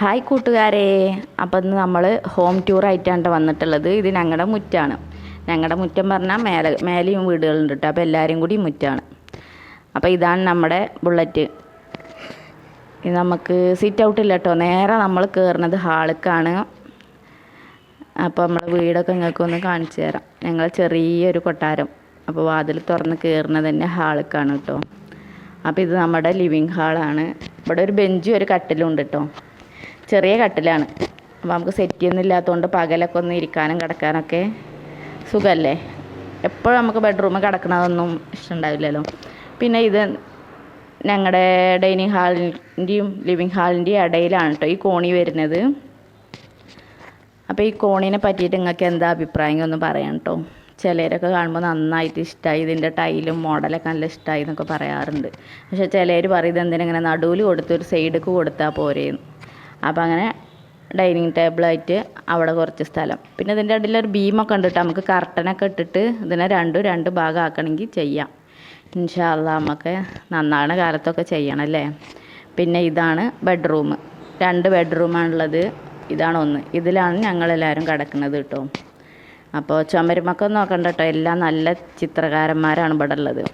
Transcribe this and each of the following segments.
Hi കൂട്ടുകാരെ. അപ്പം ഇന്ന് നമ്മൾ ഹോം ടൂർ ആയിട്ടാണ് വന്നിട്ടുള്ളത്. ഇത് ഞങ്ങളുടെ മുറ്റാണ്. ഞങ്ങളുടെ മുറ്റം പറഞ്ഞാൽ മേലെ മേലെയും വീടുകളുണ്ട് കേട്ടോ അപ്പോൾ എല്ലാവരും കൂടി മുറ്റാണ്. അപ്പോൾ ഇതാണ് നമ്മുടെ ബുള്ളറ്റ് ഇത് നമുക്ക് സിറ്റ് ഔട്ട് ഇല്ല കേട്ടോ നേരെ നമ്മൾ കയറുന്നത് ഹാളിക്കാണ് അപ്പോൾ നമ്മുടെ വീടൊക്കെ നിങ്ങൾക്ക് ഒന്ന് കാണിച്ചു തരാം. ഞങ്ങൾ ചെറിയൊരു കൊട്ടാരം. അപ്പോൾ വാതിൽ തുറന്ന് കയറുന്നത് തന്നെ ഹാളിക്കാണ് കേട്ടോ അപ്പോൾ ഇത് നമ്മുടെ ലിവിങ് ഹാളാണ് ഇവിടെ ഒരു ബെഞ്ചും ഒരു കട്ടിലും ഉണ്ട് കേട്ടോ ചെറിയ കട്ടിലാണ്. അപ്പോൾ നമുക്ക് സെറ്റ് ഒന്നും ഇല്ലാത്തതുകൊണ്ട് പകലൊക്കെ ഒന്ന് ഇരിക്കാനും കിടക്കാനൊക്കെ സുഖമല്ലേ എപ്പോഴും നമുക്ക് ബെഡ്റൂമിൽ കിടക്കണതൊന്നും ഇഷ്ടമുണ്ടാവില്ലല്ലോ. പിന്നെ ഇത് ഞങ്ങളുടെ ഡൈനിങ് ഹാളിന്റെയും ലിവിങ് ഹാളിന്റെയും ഇടയിലാണ് കേട്ടോ ഈ കോണി വരുന്നത്. അപ്പോൾ ഈ കോണിനെ പറ്റിയിട്ട് നിങ്ങൾക്ക് എന്താ അഭിപ്രായം ഒന്ന് പറയാം കേട്ടോ ചിലരൊക്കെ കാണുമ്പോൾ നന്നായിട്ട് ഇഷ്ടമായി ഇതിന്റെ ടൈലും മോഡലൊക്കെ നല്ല ഇഷ്ടമായി എന്നൊക്കെ പറയാറുണ്ട്. പക്ഷേ ചിലർ പറയും ഇതെന്തിനാ ഇങ്ങനെ നടുവിൽ കൊടുത്ത് ഒരു സൈഡിലേക്ക് കൊടുത്താൽ പോരേന്ന്? അപ്പോൾ അങ്ങനെ ഡൈനിങ് ടേബിളായിട്ട് അവിടെ കുറച്ച് സ്ഥലം. പിന്നെ ഇതിന്റെ ഇടയിലൊരു ബീമൊക്കെ ഉണ്ട് കേട്ടോ നമുക്ക് കർട്ടനൊക്കെ ഇട്ടിട്ട് ഇതിനെ രണ്ടും രണ്ട് ഭാഗം ആക്കണമെങ്കിൽ ചെയ്യാം ഇൻഷാല്ല നമുക്ക് നന്നാണ് കാലത്തൊക്കെ ചെയ്യണം അല്ലേ? പിന്നെ ഇതാണ് ബെഡ്റൂം. രണ്ട് ബെഡ്റൂമാണുള്ളത്. ഇതാണ് ഒന്ന്. ഇതിലാണ് ഞങ്ങളെല്ലാവരും കിടക്കുന്നത് കേട്ടോ അപ്പോൾ ചുമരുമൊക്കെ നോക്കണ്ട കേട്ടോ എല്ലാം നല്ല ചിത്രകാരന്മാരാണ് ഇവിടെ ഉള്ളത്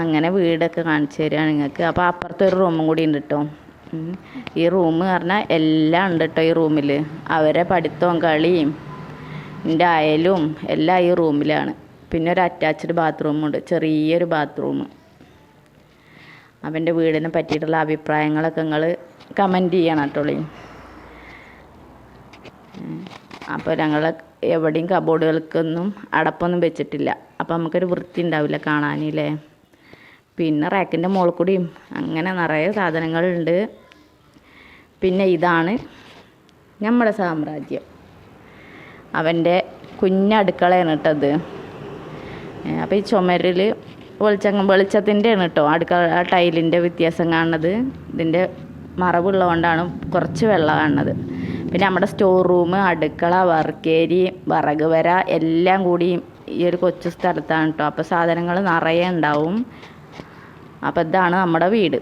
അങ്ങനെ വീടൊക്കെ കാണിച്ചു തരികയാണ് നിങ്ങൾക്ക്. അപ്പോൾ അപ്പുറത്തൊരു റൂമും കൂടി ഉണ്ട് കേട്ടോ. ഈ റൂം പറഞ്ഞാൽ എല്ലാം ഉണ്ട് കേട്ടോ ഈ റൂമിൽ അവരെ പഠിത്തവും കളിയും എന്റെ അയലും എല്ലാം ഈ റൂമിലാണ്. പിന്നെ ഒരു അറ്റാച്ച്ഡ് ബാത്റൂമുണ്ട് ചെറിയൊരു ബാത്റൂം അപ്പം എന്റെ വീടിനെ പറ്റിയിട്ടുള്ള അഭിപ്രായങ്ങളൊക്കെ നിങ്ങൾ കമന്റ് ചെയ്യണം കേട്ടോളി അപ്പോൾ ഞങ്ങൾ എവിടെയും കബോർഡുകൾക്കൊന്നും അടപ്പൊന്നും വെച്ചിട്ടില്ല. അപ്പോൾ നമുക്കൊരു വൃത്തി ഉണ്ടാവില്ല കാണാനില്ലേ പിന്നെ റാക്കിന്റെ മുകളിൽ കൂടിയും അങ്ങനെ നിറയെ സാധനങ്ങളുണ്ട്. പിന്നെ ഇതാണ് നമ്മുടെ സാമ്രാജ്യം. അവന്റെ കുഞ്ഞടുക്കളയാണ് കേട്ടത് അപ്പോൾ ഈ ചുമരിൽ വെളിച്ചം വെളിച്ചത്തിന്റെ ആണ് കേട്ടോ അടുക്കള ആ ടൈലിന്റെ വ്യത്യാസം കാണുന്നത്. ഇതിന്റെ മറവുള്ളതുകൊണ്ടാണ് കുറച്ച് വെള്ളം കാണുന്നത്. പിന്നെ നമ്മുടെ സ്റ്റോർ റൂം അടുക്കള വർക്കേരി വിറക് വര എല്ലാം കൂടി ഈ ഒരു കൊച്ചു സ്ഥലത്താണ് കേട്ടോ. അപ്പോൾ സാധനങ്ങൾ നിറയെ ഉണ്ടാവും. അപ്പോൾ ഇതാണ് നമ്മുടെ വീട്.